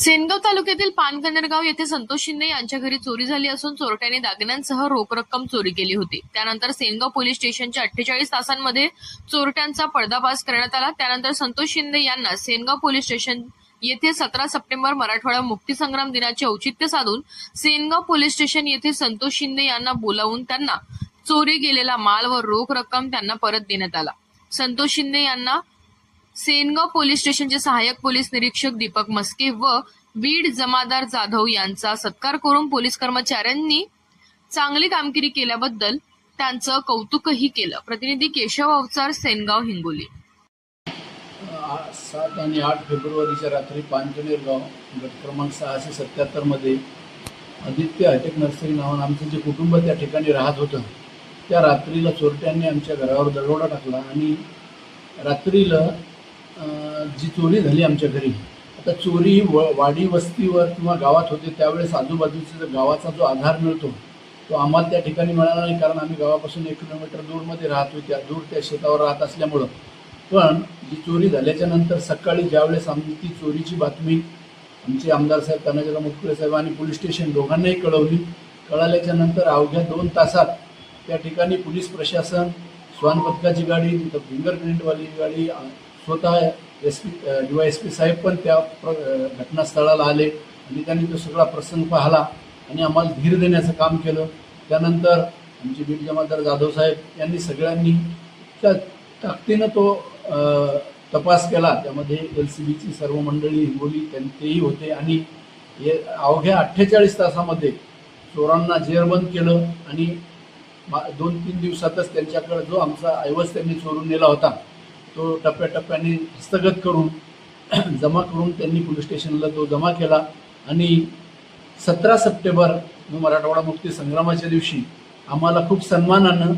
सेनगाव तालुक्यातील पानकनेरगाव येथे संतोष शिंदे यांच्या घरी चोरी झाली असून चोरट्याने दागिन्यांसह रोख रक्कम चोरी केली होती. त्यानंतर सेनगाव पोलीस स्टेशनच्या अठ्ठेचाळीस तासांमध्ये चोरट्यांचा पर्दाफाश करण्यात आला. त्यानंतर संतोष शिंदे यांना सेनगाव पोलीस स्टेशन येथे सतरा सप्टेंबर मराठवाडा मुक्तीसंग्राम दिनाचे औचित्य साधून सेनगाव पोलीस स्टेशन येथे संतोष शिंदे यांना बोलावून त्यांना चोरी गेलेला माल व रोख रक्कम त्यांना परत देण्यात आला. संतोष शिंदे यांना सेनगाव पोलीस स्टेशनचे सहाय्यक पोलीस निरीक्षक दीपक मस्के व बीड जमादार जाधव यांचा सत्कार करून पोलीस कर्मचाऱ्यांनी चांगली कामगिरी केल्याबद्दल त्यांचं कौतुकही केलं. प्रतिनिधी केशव अवचार सेनगाव हिंगोली. सात आणि आठ फेब्रुवारीच्या रात्री पांचनेर गाव गट क्रमांक सहाशे सत्याहत्तरमध्ये आदित्य हायटेक नर्सरी नावानं आमचं जे कुटुंब त्या ठिकाणी राहत होतं त्या रात्रीला चोरट्यांनी आमच्या घरावर दरोडा टाकला आणि रात्रीला जी चोरी झाली आमच्या घरी आता चोरी व वाडी वस्तीवर किंवा गावात होते त्यावेळेस आजूबाजूचा जो गावाचा जो आधार मिळतो तो आम्हाला त्या ठिकाणी मिळाला नाही कारण आम्ही गावापासून एक किलोमीटर दूरमध्ये राहतो त्या दूर त्या शेतावर राहत असल्यामुळं. पण जी चोरी झाल्याच्यानंतर सकाळी ज्यावेळेस आम्ही ती चोरीची बातमी आमचे आमदार साहेब तानाजीराव मुटकुळे साहेब आणि पोलीस स्टेशन दोघांनाही कळवली. कळाल्याच्या नंतर अवघ्या दोन तासात त्या ठिकाणी पोलीस प्रशासन श्वान पथकाची गाडी तिथं फिंगरप्रिंटवाली गाडी स्वतः S P D Y S P साहेब पण त्या प्र घटनास्थळाला आले आणि त्यांनी तो सगळा प्रसंग पाहिला आणि आम्हाला धीर देण्याचं काम केलं. त्यानंतर आमचे बीड जमादार जाधव साहेब यांनी सगळ्यांनी त्या ताकदीनं तो तपास केला. त्यामध्ये एल सी बीची सर्व मंडळी हिंगोली त्यां- तेही होते आणि हे अवघ्या अठ्ठेचाळीस तासामध्ये चोरांना जेरबंद केलं आणि मा- दोन तीन दिवसातच त्यांच्याकडे जो आमचा ऐवज त्यांनी चोरून नेला होता. तो टप्प्याटप्प्याने हस्तगत करून जमा करून त्यांनी पोलीस स्टेशनला तो जमा केला. आणि सतरा सप्टेंबर मराठवाडा मुक्ती संग्रामाच्या दिवशी आम्हाला खूप सन्मानानं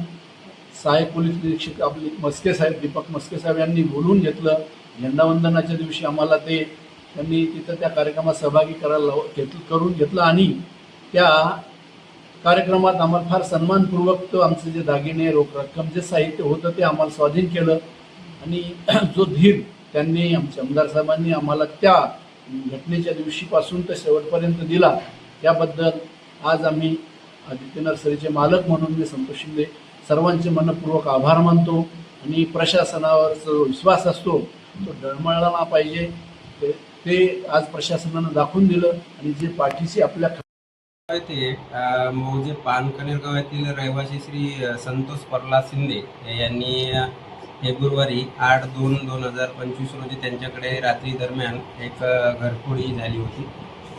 सहाय्यक पोलीस निरीक्षक आपले मस्के साहेब दीपक मस्के साहेब यांनी बोलून घेतलं. झेंडावंदनाच्या दिवशी आम्हाला ते त्यांनी तिथं त्या कार्यक्रमात सहभागी करायला लाव- घेत करून घेतलं. आणि त्या कार्यक्रमात आम्हाला फार सन्मानपूर्वक तो आमचे जे दागिने रोख रक्कम जे साहित्य होतं ते आम्हाला स्वाधीन केलं. आणि जो धीर त्यांनी आमच्या आमदार साहेबांनी आम्हाला त्या घटनेच्या दिवशीपासून तर शेवटपर्यंत दिला त्याबद्दल आज आम्ही आदित्य नर्सरीचे मालक म्हणून मी संतोष शिंदे सर्वांचे मनपूर्वक आभार मानतो आणि प्रशासनावर जो विश्वास असतो तो डळमळला पाहिजे. ते ते आज प्रशासनानं दाखवून दिलं आणि जे पाठीशी आपल्या ते अ, मौजे पानकनेरगाव येथील रहिवासी श्री संतोष प्रल्हाद शिंदे यांनी फेब्रुवारी आठ दोन दोन हजार पंचवीस रोजी त्यांच्याकडे रात्री दरम्यान एक घरफोडी झाली होती.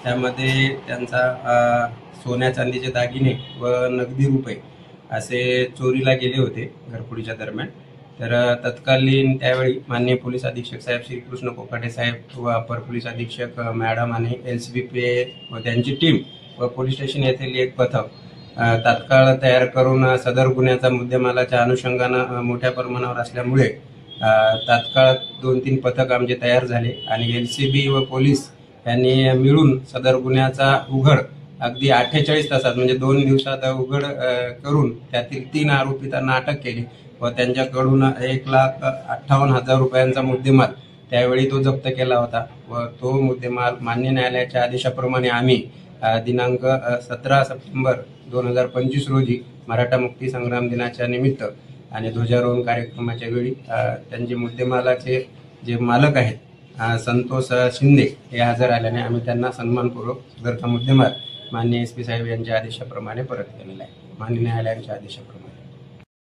त्यामध्ये त्यांचा सोन्या चांदीचे दागिने व नगदी रुपये असे चोरीला गेले होते घरफोडीच्या दरम्यान. तर तत्कालीन त्यावेळी माननीय पोलीस अधीक्षक साहेब श्रीकृष्ण कोकाटे साहेब व अपर पोलीस अधीक्षक मॅडम आणि एल सी बी पी व त्यांची टीम व पोलीस स्टेशन येथील एक पथक तात्काळ तयार करून सदर गुन्ह्याचा मुद्देमालाच्या अनुषंगानं मोठ्या प्रमाणावर असल्यामुळे तात्काळ दोन तीन पथक आमचे तयार झाले आणि एल सी बी व पोलीस यांनी मिळून सदर गुन्ह्याचा उघड अगदी अठ्ठेचाळीस तासात म्हणजे दोन दिवसात उघड करून त्यातील तीन आरोपितांना अटक केली व त्यांच्याकडून एक लाख अठ्ठावन्न हजार रुपयांचा मुद्देमाल त्यावेळी तो जप्त केला होता व तो मुद्देमाल मान्य न्यायालयाच्या आदेशाप्रमाणे आम्ही दिनांक सतरा सप्टेंबर दोन हजार पंचवीस रोजी मराठा मुक्ती संग्राम दिनाच्या निमित्त आणि ध्वजारोहण कार्यक्रमाच्या वेळी त्यांचे मुद्देमालाचे जे मालक आहेत संतोष शिंदे हे हजर आल्याने आम्ही त्यांना सन्मानपूर्वक सदरचा मुद्देमाल मान्य एस पी साहेब यांच्या आदेशाप्रमाणे परत केलेला आहे. मान्य न्यायालयाच्या आदेशाप्रमाणे.